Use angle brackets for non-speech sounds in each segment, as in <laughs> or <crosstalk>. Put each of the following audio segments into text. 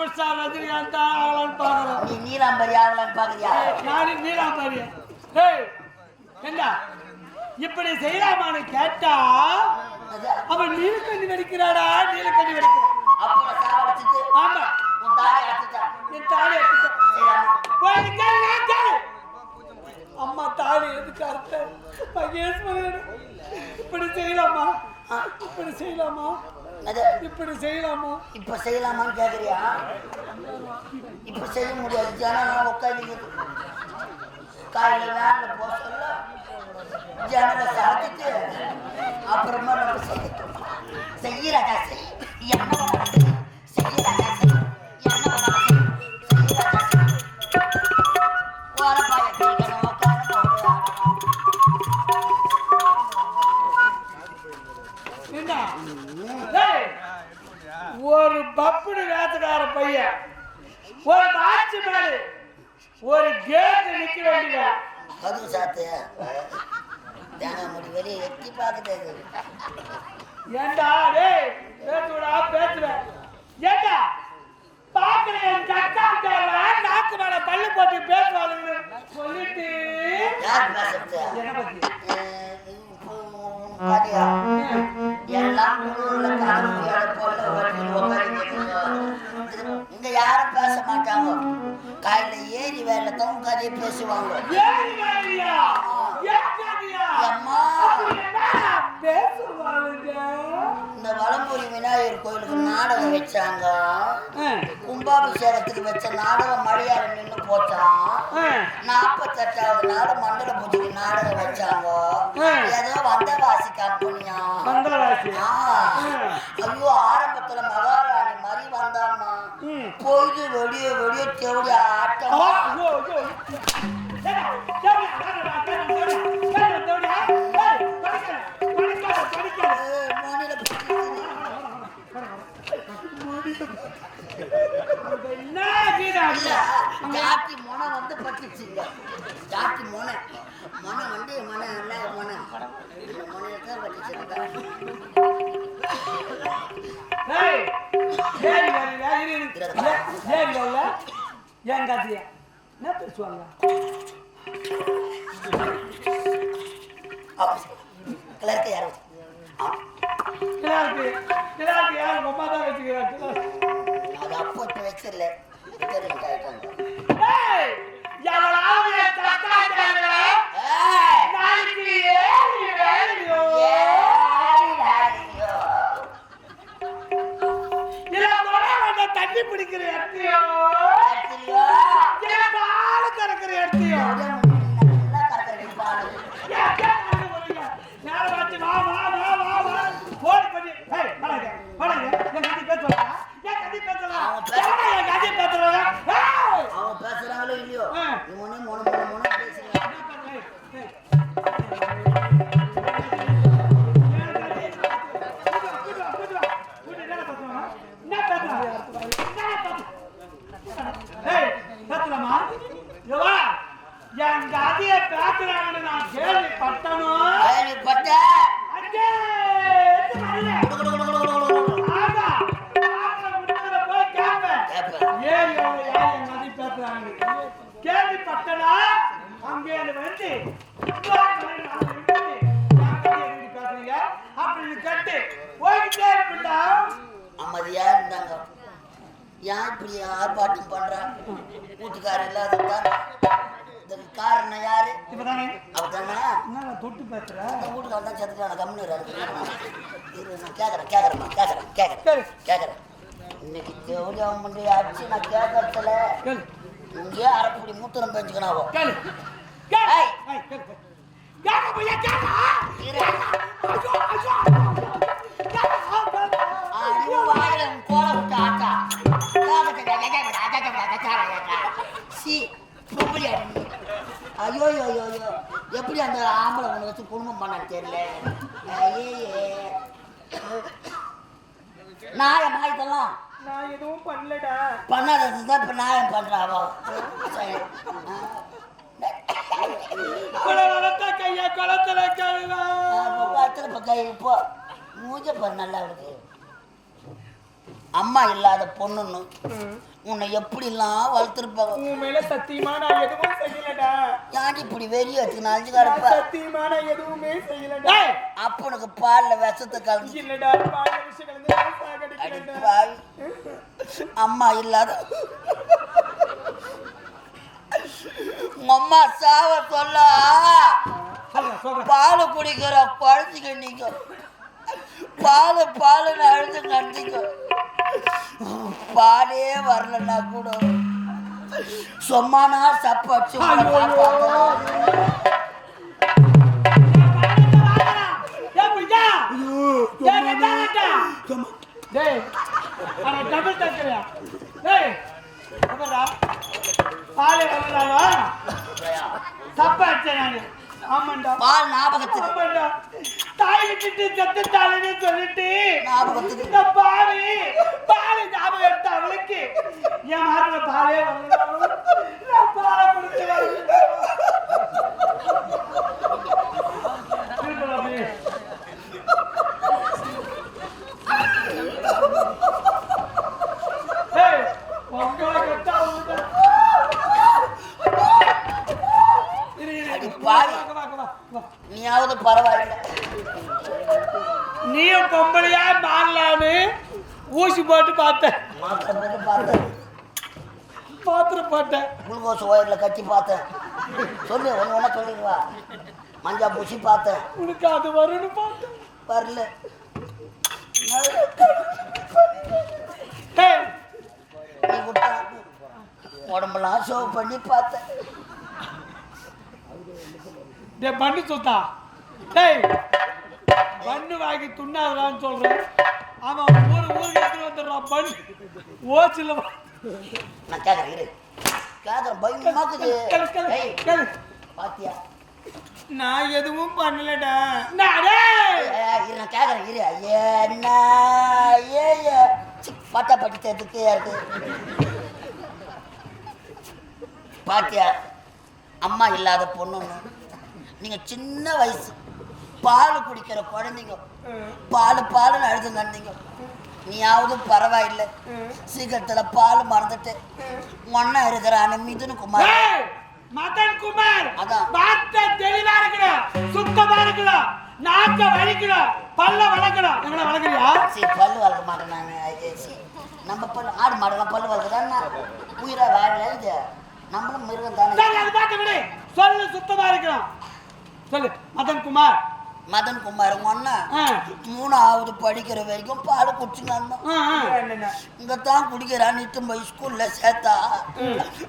Super star Rajinikanth ஆகலான்னு பாக்குறேன் நீ நீலாம்பரி ஆகலான்னு பாக்குறியா நானும் நீலாம்பரி. ஏய் என்ன இப்படி செய்யலாமான்னு கேட்டா அவன் நீலக்கண்ணி வெடிக்கிறாடா நீலக்கண்ணி வெடிக்கிறான். ஆமா. உன் தாயை அடிச்சிட்டான் என் தாலி நான் கேளு. அம்மா தாலி எதுக்கு அர்த்தம் மகேஸ்வரன் இப்படி செய்யலாமா? இப்படி செய்யலாமா? அது இப்படி செய்யலாமா? இப்ப செய்யலாமான்னு கேக்குறியா? இப்ப செய்ய முடியாது. ஜனம் உட்காந்து காலையில வேன்ல போக சொல்ல சாத்திட்டு அப்புறமா நம்ம செய்யட்டும். செய்யறாடா செய். என்ன வேத்துக்கார பையன். ஒரு மாச்சு மேடு ஒரு கேட் நிக்க வேண்டியதா கதவு சாத்து. தேங்காய் முடி வெளியே எட்டி பார்க்குது. ஏண்டா? டேய் பேசுடா பேசுவேன் ஏண்டா? பாக்குற என் கட்டாக்காரா நாக்கு மேல பல்லு போட்டு பேசுவாளுன்னு சொல்லிட்டு. யார் பேசுறது? என்ன பத்தி? இங்க யாரும் பேச மாட்டாங்க. காலையில ஏறி வேலை தான் கதையை பேசுவாங்க அம்மா இந்த வலம்புரி விநாயகர் கோயிலுக்கு நாடகம் வச்சாங்க கும்பாபிஷேகத்துக்கு வச்ச நாடகம் மழையால நின்று போச்சான் நாற்பத்தெட்டாவது நாள் மண்டல பூஜைக்கு நாடகம் வச்சாங்க ஏதோ வந்தவாசி கம்பெனியா. ஐயோ ஆரம்பத்துல மகாராணி மாதிரி வந்தாம்மா பொழுது வெடிய வெடிய தேவடி ஆட்டம் <laughs> ஜாட்டி மொனை வந்து பட்டுச்சுங்க. ஏன் இப்படி ஆர்ப்பாட்டம் பண்றான் வீட்டுக்காரர் இல்லாததான் இதுக்கு காரணம் யாரு? அவதானா? தொட்டு பேசுற? அந்த வீட்டுக்காரர் தான் செத்துட்டான கம்முன்னு இரு நான் கேட்கறேன் கேட்கறேம்மா கேட்கறேன் கேட்கறேன் கேட்கறேன் இன்னைக்கு தேவடி அவன் பண்ணி அடிச்சு நான் கேட்கறதுல இங்கேயே அரைப்படி மூத்திரம் பெஞ்சுக்கணாவோ கேளு. சி பொம்பளை ஐயோ ஐயோ ஐயோ. எப்படி அந்த ஆம்பளை ஒன்று வச்சு குடும்பம் பண்ணான்னு தெரியல. ஐயே நாயமா இதெல்லாம்? நான் எதுவும் பண்ணலடா. பண்ணாதது தான் இப்போ நாயம் பண்ணுறாவோ சரி. கைய குளத்துல கை இப்போ மூஞ்ச பாரு நல்லா இருக்கு. அம்மா இல்லாத பொண்ணுன்னு உன்னை எப்படிலாம் வளர்த்துருப்பாங்க? உன் மேல சத்தியமா நான் எதுவும் செய்யலடா. ஏன்டி இப்படி வெறி வச்சு நாலஞ்சு நான் கிடப்ப சத்தியமா நான் எதுவுமே செய்யலடா. அப்பனுக்கு பாலில் விஷத்தை கலந்து. இல்லடா பாய விஷயம் கலந்து அம்மா இல்லாத. அம்மா சாவ சொல்ல. பால் குடிக்கிற குழந்தைங்க நீங்க. பால் பாலுன்னு அழுது கண்டிங்க பாலே வரலன்னா கூட. சும்மானா சப்பு அடிச்சு உங்களை காப்பாத்தணும். ஏய், பிரியா. ஏய், கட்டா, கட்டா. டேய், அட double டக்கரையா? டேய், அப்புறம்டா. பாலே வரலாமா? தப்பா அடிச்சேன் நானு. ஆமாண்டா. பால் ஞாபகத்துக்கு ஆமாண்டா. தாய் விட்டுட்டு செத்துட்டாளுன்னு சொல்லிட்டு ஞாபகத்துக்கு இந்த பாவி பாலு ஞாபகம் எடுத்த அவளுக்கு என் மார்ல பாலே வரலாம் நான் பாலை குடிச்சு வரலாம் ஏய், உங்களை கட்டா உங்க இரு, இரு, அடி இரு. பாவி. வா, வா, வா, வா. நீயாவது பரவாயில்லை நீயும் பொம்பளையா மாறலான்னு ஊசி போட்டு பார்த்தேன் மாத்திரை போட்டு பார்த்தேன் மாத்திரம் போட்டேன் குளுக்கோஸ் ஒயரில் கட்டி பார்த்தேன். சொல்லு ஒன்று ஒன்றா சொல்லிடுவா மஞ்சா பூசி பார்த்தேன். உனக்கு அது வரும்னு பார்த்தேன். வரல. உடம்பெல்லாம் ஷோ பண்ணி பார்த்தேன். டேய் பண்ணு சுத்தா? டேய் பண்ணு வாங்கி துண்ணாதடான்னு சொல்றேன். ஆமா ஊரு ஊருக்கு எடுத்துட்டு வந்துடுறான் பண்ணு ஓச்சில. நான் கேட்குறேன் கேட்குறேன் பயமாக்குது. பாத்தியா? நான் எதுவும் பண்ணலடா. இரு நான் கேட்குறேன் இரு. என்ன ஏ பட்டா பட்டி தேர்த்துக்கு இருக்கு. பாத்தியா? அம்மா இல்லாத பொண்ணுன்னு. நீங்க சின்ன வயசு. பால் குடிக்கிற குழந்தைங்க. பால் பாலுன்னு அழுது கண்டீங்க நீயாவது பரவாயில்லை. சீக்கிரத்துல பால் மறந்துட்டு ஒன்னா இருக்கிறான மிதுன் குமார். மதன் குமார். வார்த்தை தெளிவா இருக்கணும் சுத்தமா இருக்கணும் நாக்க வலிக்கணும் பல்ல வளர்க்கணும். எங்களை வளர்க்குறியா சரி பல்லு வளர்க்க மாட்டேன் நான் நம்ம பல்லு ஆடு மாடெல்லாம் பல்லு வளர்க்குதான் உயிரா வேலை இது? நம்மளும் மிருகம் தானே அது பார்த்து விடு சொல்லு சுத்தமா இருக்கணும். சொல்லு மதன் குமார். மதன் குமார் ஆ. மூணாவது படிக்கிற வரைக்கும் பால் குடிச்சுங்க. இங்க தான் குடிக்கிறான் இட்டு போய் ஸ்கூல்ல சேர்த்தா.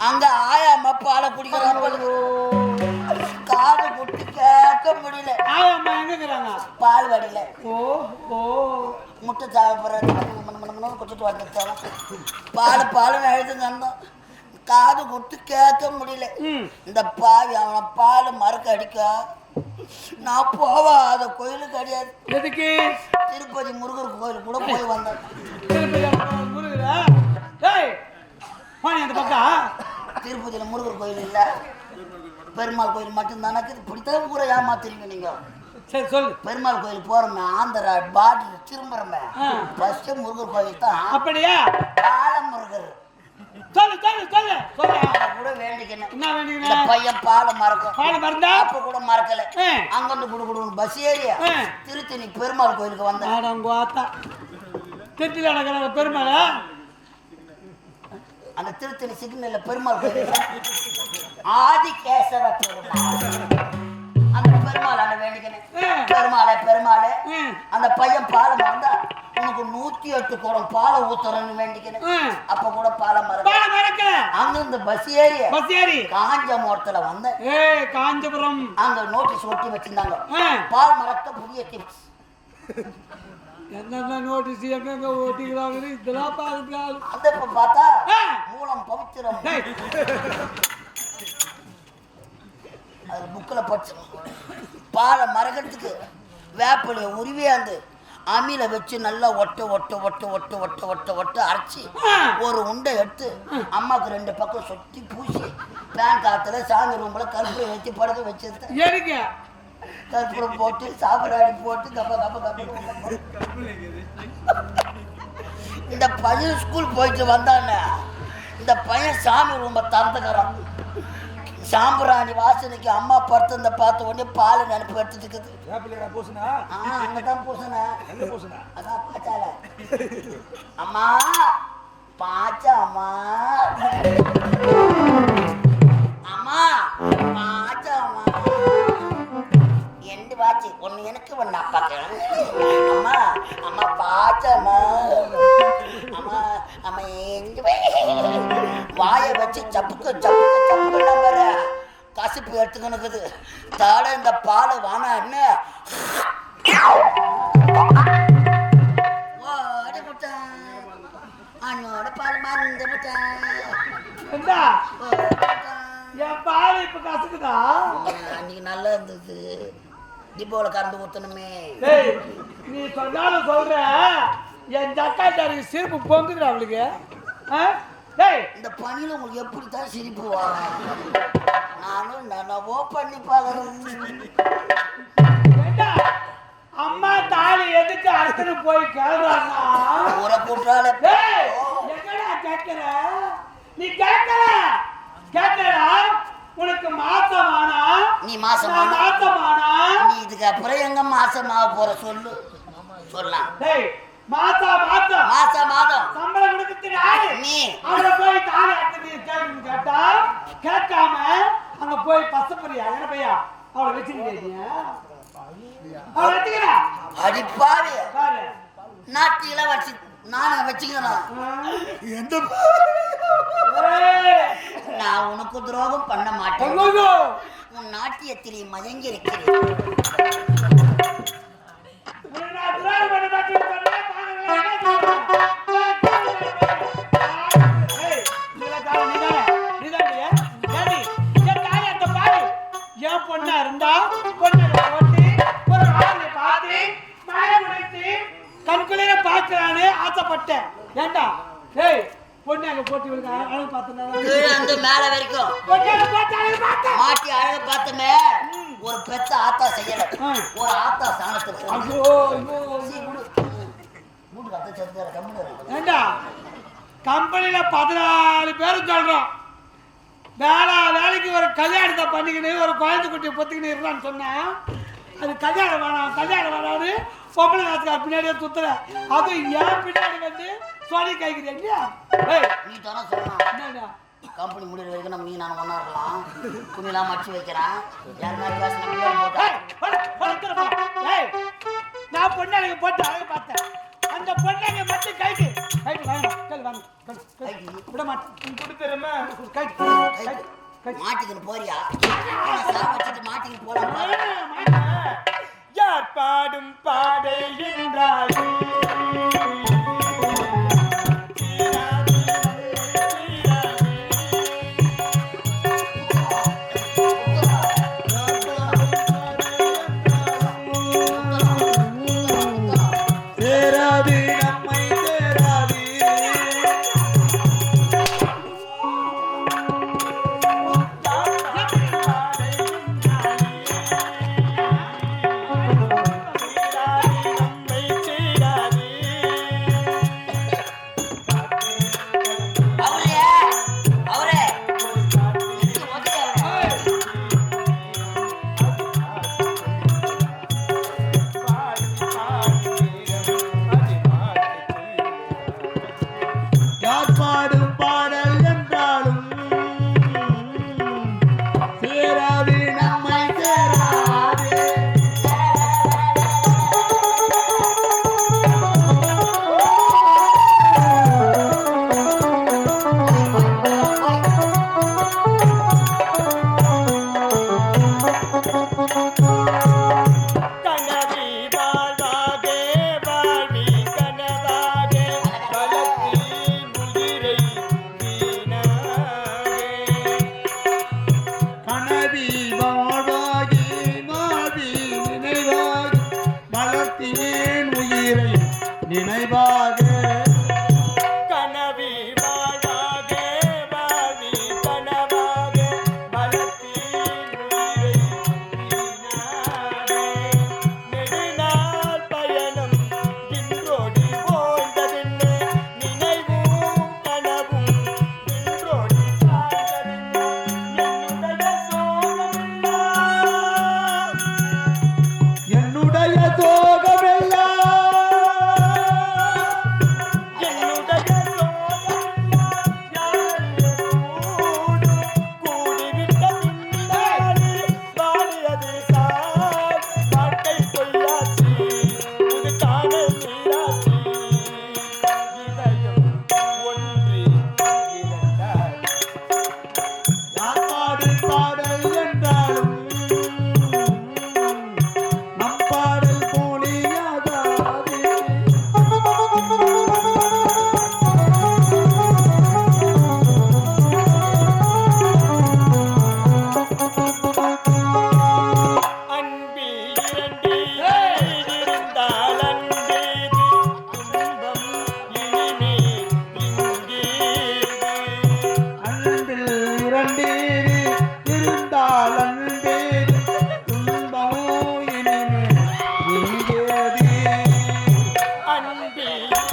அங்க ஆயாம பாலை குடிக்கிறான். காது குட்டி கேட்க முடியல. பால் வடியில. ஓ ஓ. முட்டை சாப்பிட்றது குடிச்சிட்டு வந்துட்டாங்க பால் பாலுன்னு அழுதுங்க அண்ணன் காது குட்டி கேட்க முடியல. இந்த பாவி அவனை பால் மறக்க அடிக்க. நான் போவாத கோயிலுக்கு கிடையாது. எதுக்கு? திருப்பதி முருகர் கோயில் கூட போய் வந்தேன். திருப்பதியில் முருகர் கோயில் இல்லை. பெருமாள் கோயில் மட்டும்தானே இப்படித்தான் ஊரை ஏமாத்துறீங்க நீங்க. சரி சொல்லு. பெருமாள் கோயில் போறோமே ஆந்திரா பாட்டில் திரும்புறோமே. ஃபர்ஸ்ட் முருகர் கோயில் தான் அப்படியா? பால முருகர் சொல்லு சொல்லு சொல்லு. சொல்லு. கூட வேண்டிக்கணும் என்ன பையன் பாலை மறக்கும். பால் மறந்தா? அப்ப கூட மறக்கல. ஆ. அங்கிருந்து குடு குடுன்னு பஸ் ஏறியா ஆ. திருத்தணி பெருமாள் கோயிலுக்கு வந்தேன். ஆடங்க ஆத்தா. திருச்சியில் நடக்கிற பெருமாளா? அந்த திருத்தணி சிக்னல்ல பெருமாள் கோயில். ஆதிகேசவ பெருமாள். அந்த பெருமாளான வேண்டிக்கணும் ஆ. பெருமாளே பெருமாளே. அந்த பையன் பாலை மறந்தா உனக்கு நூத்தி எட்டு குடம் பாலை ஊத்துறன்னு வேண்டிக்கணும் ம். அப்ப கூட பாலை மறக்க. பால மறக்கல அங்க இந்த பஸ் ஏறிய பஸ் ஏறி. காஞ்ச மோரத்துல வந்தேன். ஏய் காஞ்சிபுரம். அங்க நோட்டீஸ் ஒட்டி வச்சிருந்தாங்க. பால் மறக்க புதிய டிப்ஸ் என்னென்ன நோட்டீஸ் எங்கெங்க ஓட்டிக்கிறாங்கன்னு இதெல்லாம் பார்க்குறாங்க அந்த இப்ப பார்த்தா. மூலம் பவித்திரம். அது புக்கில் படிச்சு பாலை மறக்கிறதுக்கு வேப்பிலையை உருவியாந்து அம்மியில் வச்சு நல்லா ஒட்ட ஒட்ட ஒட்ட ஒட்ட ஒட்ட ஒட்ட ஒட்ட அரைச்சி ஒரு உண்டை எடுத்து அம்மாவுக்கு ரெண்டு பக்கம் சுற்றி பூசி பேன் காத்துல சாமி ரூமில் கருப்பு வச்சு படுக்க வச்சிருந்தேன். கற்பூரம் போட்டு சாப்பிடாடி போட்டு கப்ப கப்ப கப்ப இந்த பையன் ஸ்கூல் போயிட்டு வந்தானே இந்த பையன் சாமி ரூமை திறந்துக்கிறான் சாம்பிராணி வாசனைக்கு அம்மா படுத்திருந்த பார்த்த உடனே பால் நினப்பு எடுத்துட்டு இருக்குது ஆ அங்கதான் எங்க பூசுனா? அதான் பாச்சால. அம்மா பாச்சா அம்மா. அம்மா பாச்சா அம்மா. எண்டு வாச்சு. ஒன்று எனக்கு ஒன்று அப்பாக்கு. அம்மா அம்மா பாச்சம்மா அம்மா. அம்மா வாயை வச்சு சப்புக்கு சப்புக்கு சப்புக்கு நம்புற கசிப்பு எடுத்துக்கணுக்குது தாட இந்த பாலை வானா என்ன? ஓடி விட்டான் அண்ணோட பால் மறந்து விட்டான். என் பால் இப்ப கசக்குதா? அன்னைக்கு நல்லா இருந்தது. டிப்போல கறந்து ஊத்தணுமே. நீ சொன்னாலும் சொல்ற என் ஜக்காட்டாருக்கு சிரிப்பு பொங்குதுடா அவளுக்கு. இந்த பணியில உங்களுக்கு எப்படி தான் சிரிப்பு வரும்? நானும் நனவோ பண்ணி பார்க்கறேன். அம்மா தாலி எதுக்கு அறுத்துன்னு போய் கேள்றாங்க ஊரை கூட்டால எங்கடா கேட்கற நீ கேட்கல கேட்கலடா உனக்கு மாசமானா? நீ நான் மாசமான? மாசமானா நீ இதுக்கு அப்புறம் எங்க மாசமாக போற சொல்லு. சொல்லலாம். மாசா மாசம் மாசம் மாதம் சம்பளம் கொடுக்குறது யாரு? நீ. அவளை போய் தாலி அறுத்துட்டு கேள்வி கேட்டா கேட்காம அங்க போய் பசப்பறியா என்ன பையா? அவளை வச்சுக்கிட்டீங்க அவளை வச்சுக்கிறா? அடிப்பாவி பாரு. நாட்டில வச்சு நானும் வச்சுக்கிறேன். எந்த நான் உனக்கு துரோகம் பண்ண மாட்டேன். உன் நாட்டியத்திலே மயங்கி இருக்கிறேன். நான் பண்ண அந்த இருந்தா பொண்ணை போட்டு ஒரு ஆளை பார்த்து மழை முடித்து கண்குளிர பார்க்கலான்னு ஆசைப்பட்டேன் ஏண்டா ஏய் பொண்ணு அங்க போட்டு அழகு பார்த்தனா மேல வரைக்கும் பொண்ணு பார்த்தேன் மாட்டி அழகு பார்த்தமே ஒரு பெத்த ஆத்தா செய்யல. ஒரு ஆத்தா சாணத்துல போடு. ஐயோ ஐயோ சீ, விடு. வீட்டுக்கு அத்தை செத்துறாரு, கம்முனு இரு. ஏண்டா? கம்பெனியில பதினாலு பேரும் சொல்றோம். வேலை வேலைக்கு ஒரு கல்யாணத்தை பண்ணிக்கின்னு ஒரு குழந்தை குட்டியை பொத்திக்கின்னு இருந்தான்னு சொன்னா அது கல்யாணம் வேணாம் கல்யாணம் வேணாம்னு பொம்பளை காசுக்கார பின்னாடியே சுத்துற அது ஏன் பின்னாடி வந்து சொல்லி ஏய் நீ தானே என்னடா? கம்பெனி முடிகிற வரைக்கும் நம்ம நீ நான் ஒன்றா இருக்கலாம். துணிலாம் மடிச்சு வைக்கிறேன். நம்ம. ஏய், நான் பொண்ணாளிங்க போட்டு விட மாட்டேன். கைக்கு மாட்டிக்கின்னு போறியா? மாட்டிக்கின்னு போலாம் யார் பாட தம்பி